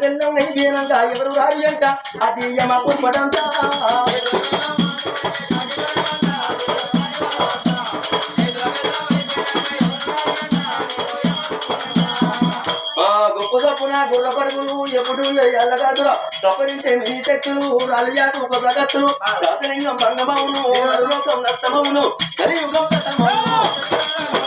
బెల్లం అయిపోయినాక ఎవరు రారి అంట? అది యమ పుష్పడంతా. గొప్ప గొప్పన గుర్ర పరుగులు ఎప్పుడు ఎల్లగాదురా సపరించే మిని శక్తులు రాలియాటు ఒక జగత్తులు రాజలింగం భంగమవును లోకం నష్టమవును కలియుగం కథమవును.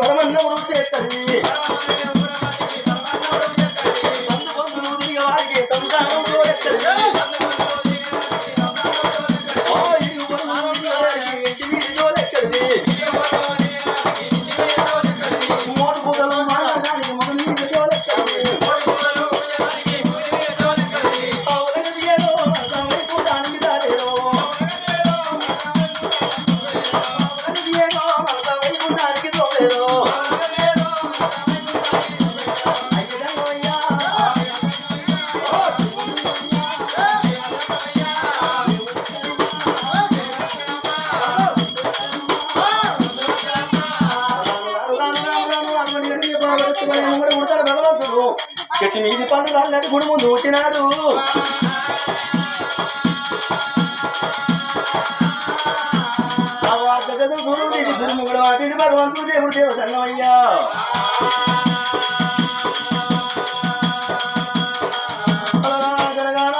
మందికి మీది గుడుము అల్లటి గుడి ముందు గురువు తీసి గురుముగుడు వాటిని భగవంతుడు దేవుడు దేవుడు సంగమయ్యా జరగాల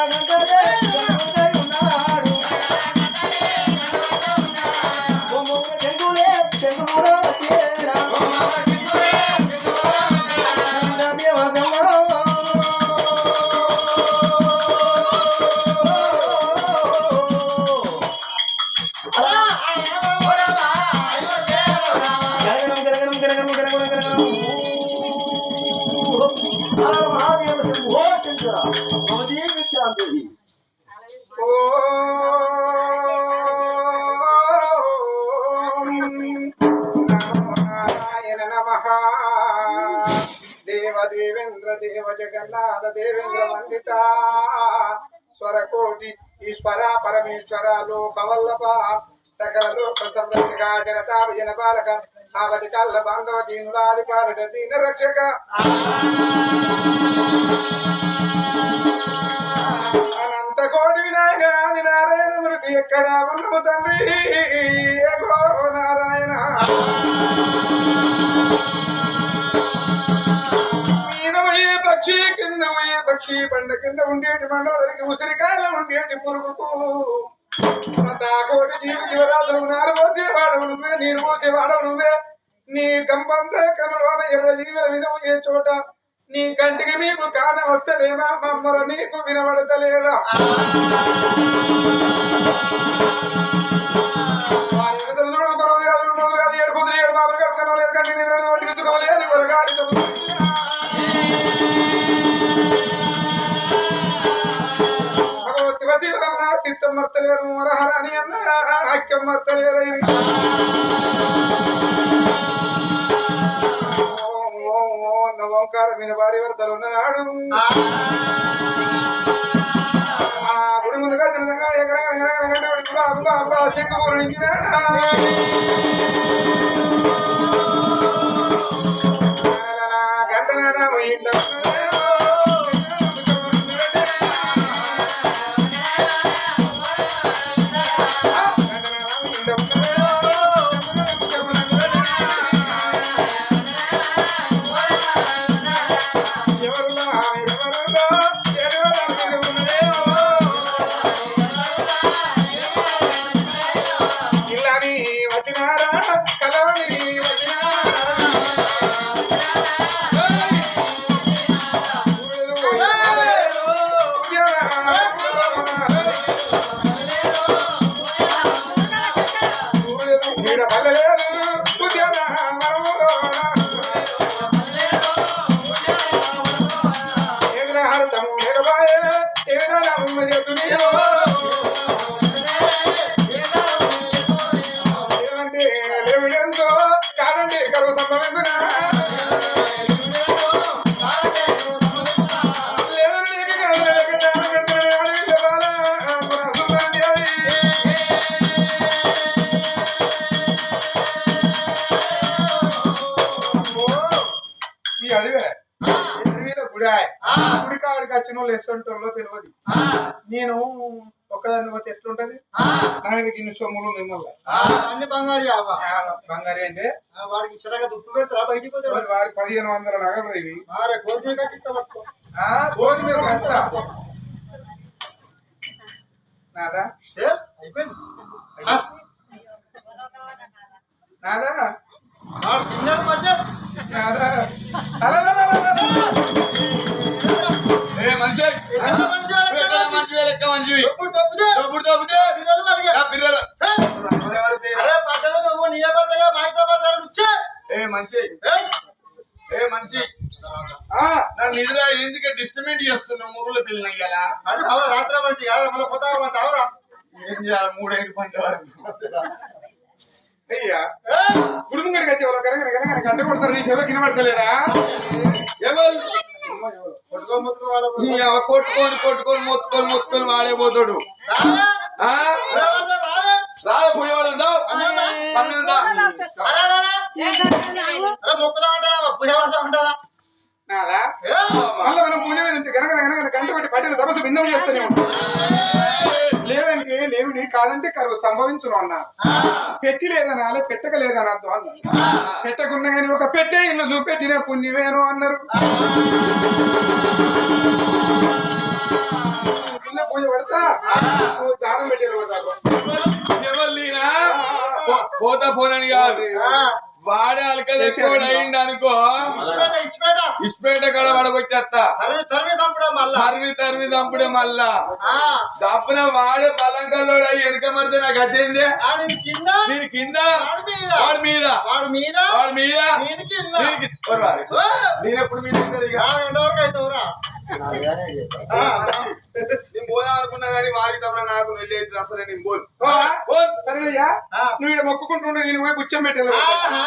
ఈశ్వర పరమేశ్వర లోకవల్లభ. సకల లోక సంరక్షక జనతా విజన బాలక ఆవతి కల్ల బాంధవ దీనులాధికారుడ దీన రక్షక అనంత కోటి వినాయక నారాయణ మృతి ఎక్కడ ఉన్నము తండ్రి? నారాయణ. పక్షి బండ కింద ఉండేటి మండలకి ఉసిరికాయలు ఉండేటి పురుగుకు సదా కోటి జీవ జీవరాజులు నారు పోసేవాడవు నువ్వే నీరు పోసేవాడవు నువ్వే. నీ గంపంతా కనులోన ఎర్ర జీవుల విధము ఏ చోట నీ కంటికి మీకు కాన వస్తలేమా మమ్మర నీకు వినబడతలేదా? ఏడు పొద్దులు, ఏడు మాపలు కట్టుకోలేదు లేదు కంటికి నిద్ర లేదు, కొరగాలి తప్పుతుంది. భగవత్ శివ శివరమణ, చిత్తం అన్న ఐక్యం మర్తలేరు ఓం ఓం ఓం అన్న ఓంకారం మీద భారీ ఉన్నాడు ఆ ముందుగా చిన్నదంగా ఎక్కడ కాడికి వచ్చిన వాళ్ళు తెలియదు నేను ఒకదాన్ని పోతే ఎట్లుంటది? నా మీద గిన్నె సొమ్ములు మిమ్మల్ని. అన్ని బంగారు బంగారు అంటే? వాడికి ఇచ్చడగా దుప్పు పెడతారా? బయటికి పోతే మరి వారి పదిహేను వందల నగలు ఇవి గోధుమ కట్టిస్తా మీరు కట్టరా నాదా? అయిపోయింది. నాదా? తిన్నాడు మధ్య నాదా? మనిషివే లెక్క తప్పితే? డబ్బులు తప్పితే? పిల్లలు ఏ? మనిషి ఆ, నన్ను నిద్ర ఎందుకు డిస్టర్బెంట్ చేస్తున్నావు ముగ్గుల పిల్లలు అయ్యాలా అంటే అవరా రాత్రి కాదు మళ్ళీ కొత్త బట్టి అవరా? ఏం చేయాలి? మూడైదు పంట అయ్యా. గుడుము గడికి వచ్చే వాళ్ళు కనుక కనుక గంట కొడతారు. నీ చెవులో కింద పడతలేదా? ఎవరు? కొట్టుకొని కొట్టుకొని మొత్తుకొని మొత్తుకొని ఉంటారా నాదా మళ్ళీ మనం పూజ మీద కనుక కనుక గంట కొట్టి పట్టిన తపస్సు బిందం చేస్తూనే ఉంటాం లేవిడి కాదంటే కరువు సంభవించును అన్న. పెట్టి లేదనాలే పెట్టక లేదనద్దు అన్న? పెట్టకున్నా కానీ ఒక పెట్టే ఇల్లు చూపెట్టిన పుణ్యమేను అన్నారు. పూజ పెడతా? దానం పెట్టేది ఎవరు? లేనా? పో- పోతా పోనని కాదు. వాడే అలకదెక్కోడు అయిండు అనుకో. ఇస్పేట కడ పడగొచ్చేస్తా తరివి తరివి చంపడం మళ్ళా. దప్పున వాడే బలంకల్లోడు అయ్యి వెనక మడితే నాకు అదేంది నేను కింద. వాడి మీద. వాడి మీద. వాడి మీద. నేను ఎప్పుడు మీద నేను పోదాం అనుకున్నా కానీ వాడికి తప్ప నాకు వెళ్ళేది అసలు నేను పోను. సరేనయ్యా. ఆ. నువ్వు ఇక్కడ మొక్కుకుంటుండే నేను పోయి కూర్చొని పెట్టేది ఆహా.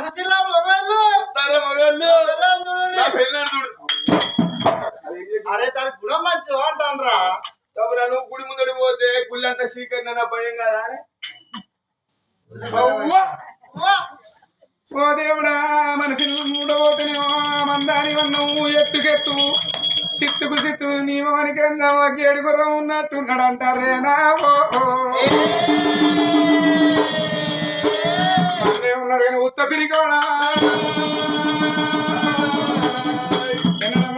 ముసిలా మొగళ్ళు. తర మగళ్ళు. పిల్లలు చూడండి. నా పెళ్ళని చూడు. అరే దాని గుణం మంచిది అంటాన్రా తప్పురా నువ్వు గుడి ముందడి పోతే గుళ్ళంతా అంతా భయం కదా అని. ఓ దేవుడా మనకి మూడవతనేమో మందాని వన్నం ఎత్తుకెత్తు సిత్తుకు సిత్తు నీ మోనికి గేడు ఉన్నట్టున్నాడు అంటారేనా ఓ ఉన్నాడు కానీ ఉత్త పిరికోడా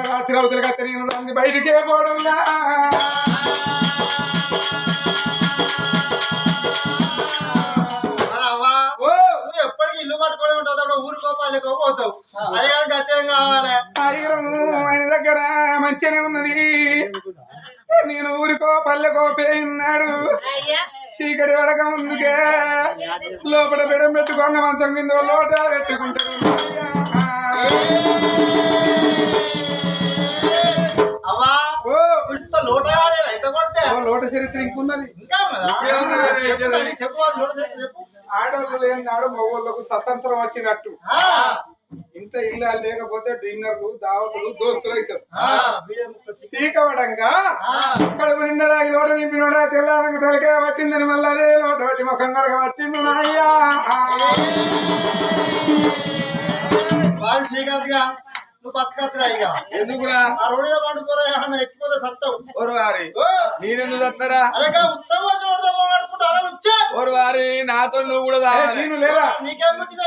రాత్రి అవతల కత్త నేను బయటికే పోడున్నా పోతావు. గత్యం కావాలి. ఆయన దగ్గర మంచిగానే ఉన్నది. నేను ఊరికో పల్లెకో పేయిన్నాడు. చీకటి పడక ముందుకే లోపల బిడం పెట్టుకోంగ మంచం కింద లోట పెట్టుకుంటాడు. అవ్వా ఓ. ఇంత లోట కావాలి రైత కొడితే ఓ లోట చరిత్ర ఇంకున్నది ఆడవాళ్ళు లేని నాడు మగవాళ్ళకు స్వతంత్రం వచ్చినట్టు. ఇంత ఇల్లు లేకపోతే డిన్నర్లు దావతులు దోస్తులు అవుతారు ఆ, వీడియో ముక్క తీ. సీకవడంగా ఆ, కడుపు నిండదాగి లోట నింపినోడా తెల్లారంగా తలకే పట్టిందని మళ్ళీ అదే లోట పట్టి ముఖం కడగ పట్టింది నాయ్యా వాడు శ్రీకాంత్గా నువ్వు బతకత్తురా ఇక. ఎందుకురా? ఆ రోడ్డుగా పండుకోరా ఏమన్నా ఎక్కిపోతే సత్తావు ఓరు వారి ఓ, నేనెందుకు చస్తారా అలాగే ఉత్సవం చూడదాం అనుకుంటారా వచ్చా ఓరు వారి నాతో నువ్వు కూడా తావాలి నీకేం పుట్టిందా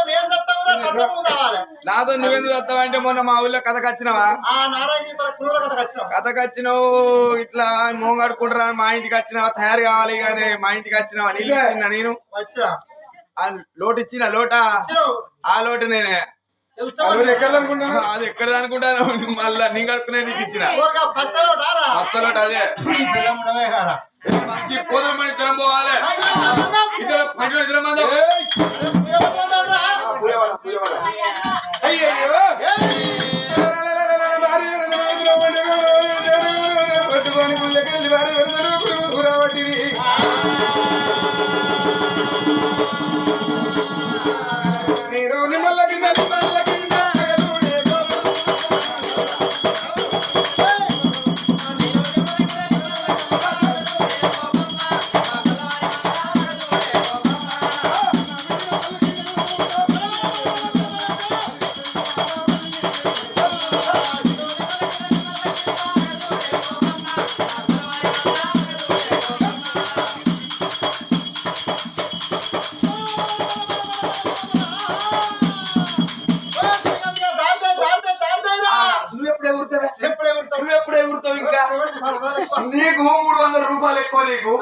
కావాలి. నాతో నువ్వెందుకు చస్తావంటే మొన్న మా ఊళ్ళో కథకు వచ్చినావా ఆ నారాయణ మన క్రూర కథ వచ్చినావు కథకు వచ్చినావు ఇట్లా మోంగడుకుంటారా మా ఇంటికి వచ్చినావా తయారు కావాలి కానీ మా ఇంటికి వచ్చినావా నీళ్ళు నేను. వచ్చినా? ఆ లోటు ఇచ్చిన లోట? ఆ లోటు నేనే. అది ఎక్కడ అనుకుంటాను మళ్ళా నీ కడుపునే నీకు ఇచ్చిన. ఊరగా పచ్చలో డారా అసలు అదే. పోదమని ఇద్దరం పోవాలి. ఇద్దరు పట్టిన ఇద్దరం ఎప్పుడే ఎగురుతావు ఇంకా నీకు మూడు వందల రూపాయలు ఎక్కువ నీకు.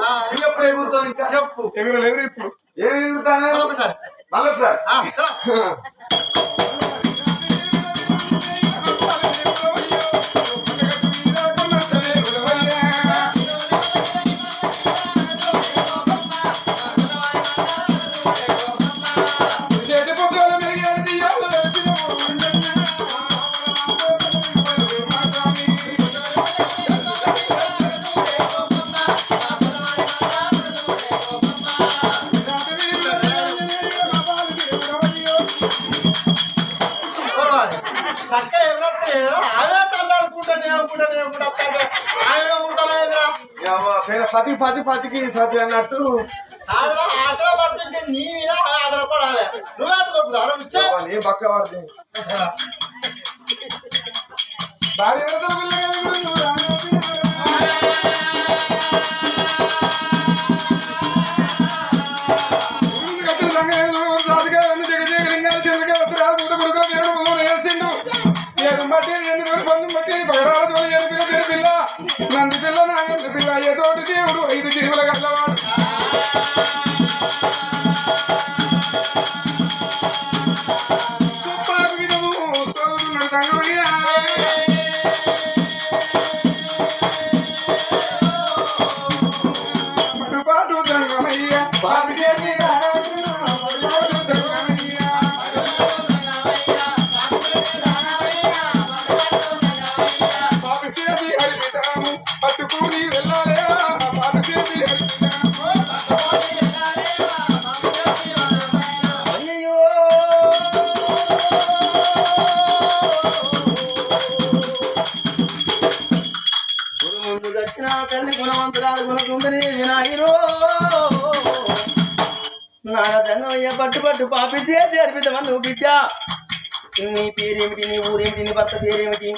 ఎప్పుడే ఎగురుతావు ఇంకా? చెప్పు. ఎగురు ఎగురు ఇప్పుడు ఏమి ఎగురుతానే మళ్ళీ సార్ నేనుకుంటా నేనుకుంటా వస్తాంటే ఆమె ఉంటానేదిరా పది పది పదికి సతి అన్నట్టు. ఆదర పడుతుంటే నీ మీద ఆధారపడాలి నువ్వు ఆట తప్పు దారం ఇచ్చా. నీ పక్క పడితే పిల్ల నాగంత పిల్ల ఏతోటి దేవుడు ఐదు జీవుల గల్లవాడు పాపిస్తే పట్టు పాపిసే నువ్వు బిడ్డ నీ పేరేమిటి? నీ ఊరేమిటి? నీ భర్త పేరేమిటి?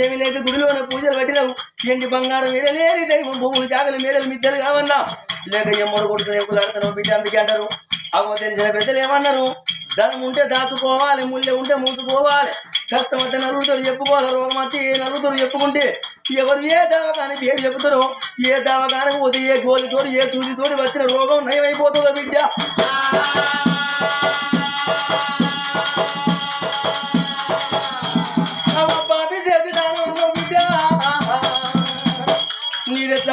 ఏమి లేక గుడిలోనే పూజలు పెట్టినావు ఎండి బంగారం మేడలేని దైవం భూములు జాగలు మేడలు మిద్దెలు కావన్నా. లేక ఎమ్మడు కొడుకునే కులాడుతున్నావు బిడ్డ అందుకే అంటారు. అవ్వ తెలిసిన పెద్దలు ఏమన్నారు? ధనం ఉంటే దాచుకోవాలి ముళ్ళె ఉంటే మూసుకోవాలి. కష్టం అయితే నలుగుతారు చెప్పుకోవాలి రోగం అయితే ఏ నలుగుతారు చెప్పుకుంటే. ఎవరు ఏ దవాఖాని పేరు చెబుతారో ఏ దవాఖాని పోతే ఏ గోలితోటి ఏ సూదితోటి వచ్చిన రోగం నయమైపోతుందో బిడ్డ. అవ్వ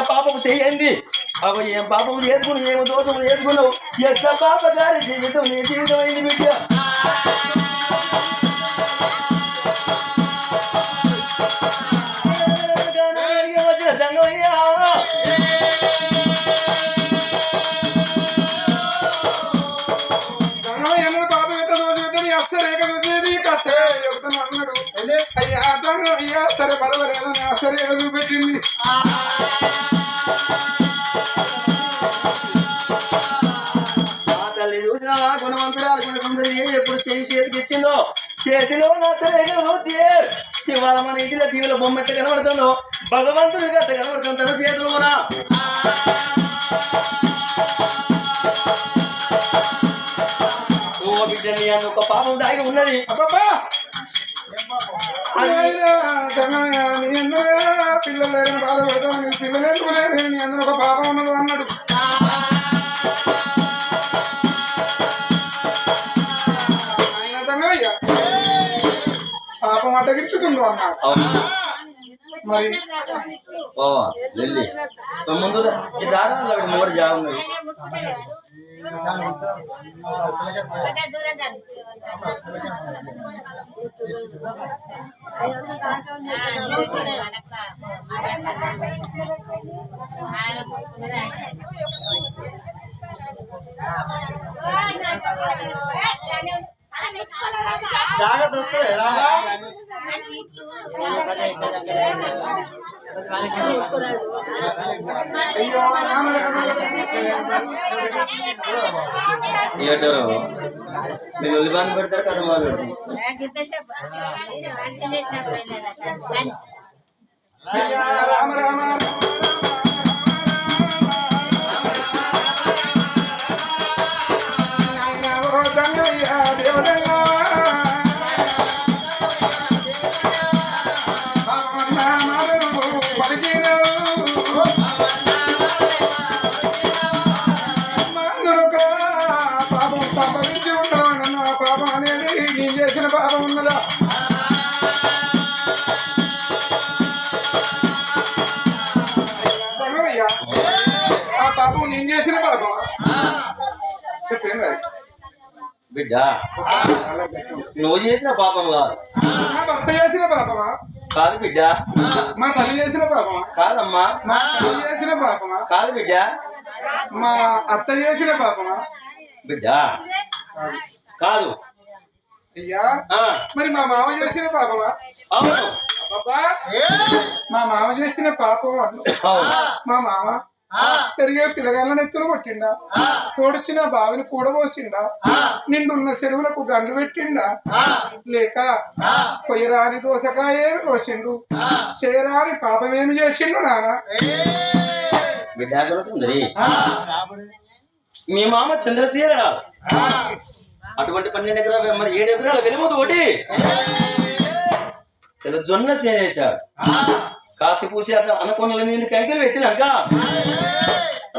పాపం చేయండి? అవి ఏం పాపం చేసుకుని ఏమో దోషం చేసుకున్నావు ఎట్లా పాప గారి జీవితం నీ జీవితం అయింది బిడ్డ? అయ్యా సరే తల్లి చూసిన గుణవంతురాలు ఎప్పుడు చేయి చేతికి ఇచ్చిందో? చేతిలో నా చూస్తే ఇవాళ మన ఇంటిలో టీవీలో బొమ్మ ఎట్ట కనబడుతుందో? భగవంతుడు గట్ట కనబడుతుంది తన చేతిలోనా? ఓ బిడ్డని అని ఒక పాపం దాగి ఉన్నది. అబ్బా నీ అన్నయ్య పిల్లలు లేరని బాధపడతాను నీ పిల్లలు ఎందుకు లేరు? నీ అందరూ ఒక పాపం ఉన్నది అన్నాడు. ఆయన దంగమయ్య పాపం అడ్డగిచ్చుకుందో అన్నాడు. మరి? ఓ వెళ్ళి ముందు రారా మూడు జాబ్ ఉన్నది ఏటారు మీరు ఒలిబాన్ పెడతారు కదా వాళ్ళు అయ్యా, రామ రామ రామ నాయనా, నేను చేసిన పాపం చెప్పేంది అది? బిడ్డ నువ్వు చేసిన పాపం కాదు. భర్త చేసిన పాపమా? కాదు బిడ్డ. మా తల్లి చేసిన పాపమా? కాదమ్మా. మా తల్లి చేసిన పాపమా? కాదు బిడ్డ. మా అత్త చేసిన పాపమా? బిడ్డ. కాదు. అయ్యా. మరి మా మామ చేసిన పాపమా? అవును. మా మామ చేసిన పాపం అవును. మా మామ పెరిగే పిల్లగాళ్ళ నెత్తులు కొట్టిండా? తోడొచ్చిన బావిని కూడబోసిండా? నిండున్న చెరువులకు గండ్లు పెట్టిండా? లేక కొయ్యరాని దోసకాయేమి కోసిండు? చేయరాని పాపమేమి చేసిండు సుందరి మీ మామ చంద్రశీలరావు అటువంటి పన్నెండు ఎకరాలు మరి ఏడు ఎకరాలు వెలుమోదు ఒకటి జొన్న సేనేశాడు. కాసి పూసి అట్లా అనుకున్న నేను కంకెలు పెట్టినాక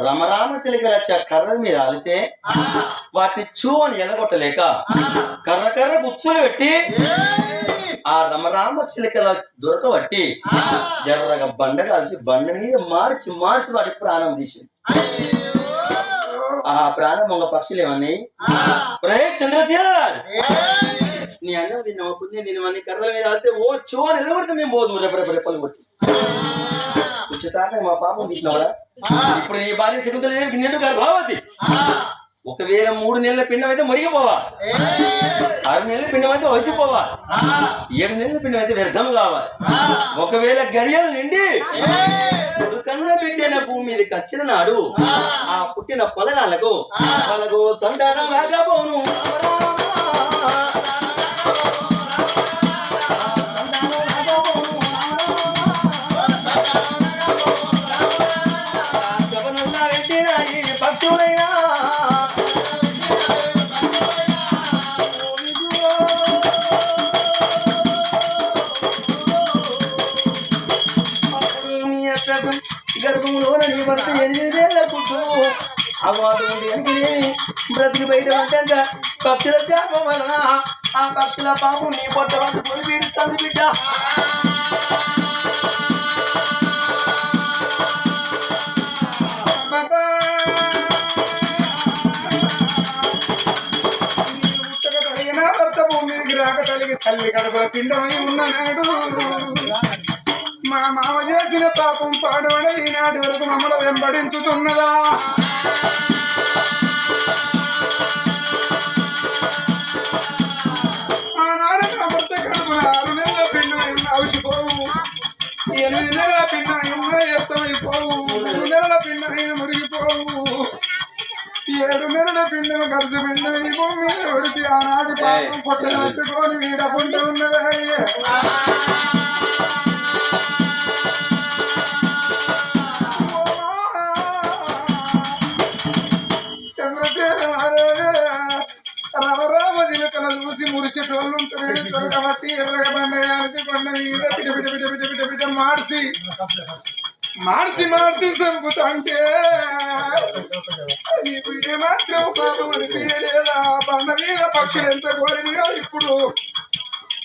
రమరామ చిలకలు వచ్చే కర్ర మీద అలితే వాటిని చూ అని ఎలగొట్టలేక కర్ర కర్ర గుచ్చులు పెట్టి ఆ రమరామ చిలకల దొరకబట్టి ఎర్రగా బండ కాల్చి బండ మీద మార్చి మార్చి వాటికి ప్రాణం తీసింది. ఆ ప్రాణం ఒక పక్షులు ఏమన్నాయి రే చంద్రశేఖర్! నీ అన్నం తిన్న పుణ్యం నేను అన్ని కర్రల మీద వెళ్తే ఓ చో అని నిలబడితే మేము పోదు. రెప్ప రెప్పలు కొట్టి. ఉచితాక మా పాపం తీసినవాడా? ఇప్పుడు నీ భార్య శకుంతల నిండు గర్భావతి ఒకవేళ మూడు నెలల పిండం అయితే మురిగిపోవాలి ఆరు నెలల పిండం అయితే వసిపోవాలి ఏడు నెలల పిండం అయితే వ్యర్థం కావాలి. ఒకవేళ గడియలు నిండి కొడుకన్న బిడ్డన భూమి మీదకి వచ్చిన నాడు ఆ పుట్టిన పొలగాళ్ళకు వాళ్ళకు సంతానం ఈ పక్షులైనా. అప్పుడు నీ నీ భర్త ఎనిమిదేళ్ళ పుట్టు అవాడు బ్రతికి బయట పడ్డాక పక్షుల చేప వలన ఆ పక్షుల పాపం నీ పొట్ట పట్టుకొని పీడిస్తుంది బిడ్డ. బాబా భర్త రాక తల్లి కడుపుల పిండమై ఉన్నాడు మా మామ చేసిన పాపం పాడవడ ఈనాటి వరకు మమ్మల్ని వెంబడించుతున్నదా? నెలల ఎనిమిది నెలల పిండమై ఎత్తమైపోవు మూడు నెలల పిండమై మురిగిపోవు. ఏడు నెలల పిండమ ఖర్చు పిండమ ఈ భూమి ఎవరికి ఆనాటి పాపం పొట్టలు పెట్టుకొని వీడకుంటూ ఉన్నదయ్యా జిలకల చూసి మురిచేటోళ్ళు ఉంటారు చొరగబట్టి మీద పిట పిట పిట పిట పిట పిట మార్చి. మార్చి మార్చి చంపుతంటే నీకు ఏమాత్రం పాపం అనిపించలేదా? బండ మీద పక్షులు ఎంత కోరిగా ఇప్పుడు.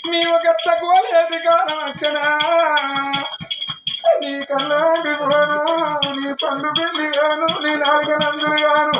మేము గట్ల కోలేదు కాలం నీ కన్నా పోను నీ పండు పిండి గాను నీ నాగనందులు గాను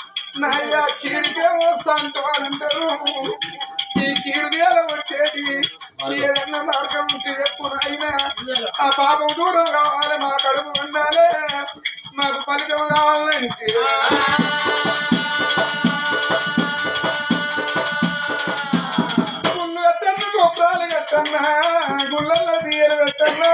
నాయా కీడికే వస్తాను వాళ్ళంటారు ఈ కీడివేల వచ్చేది ఏదన్నా మార్గం ఉంటే చెప్పు నాయన ఆ పాపం దూరం కావాలి మా కడుపు ఉండాలి మాకు ఫలితం కావాలంటే గుళ్ళు కట్టన్నా గుళ్ళల్లో తీయలు పెట్టన్నా.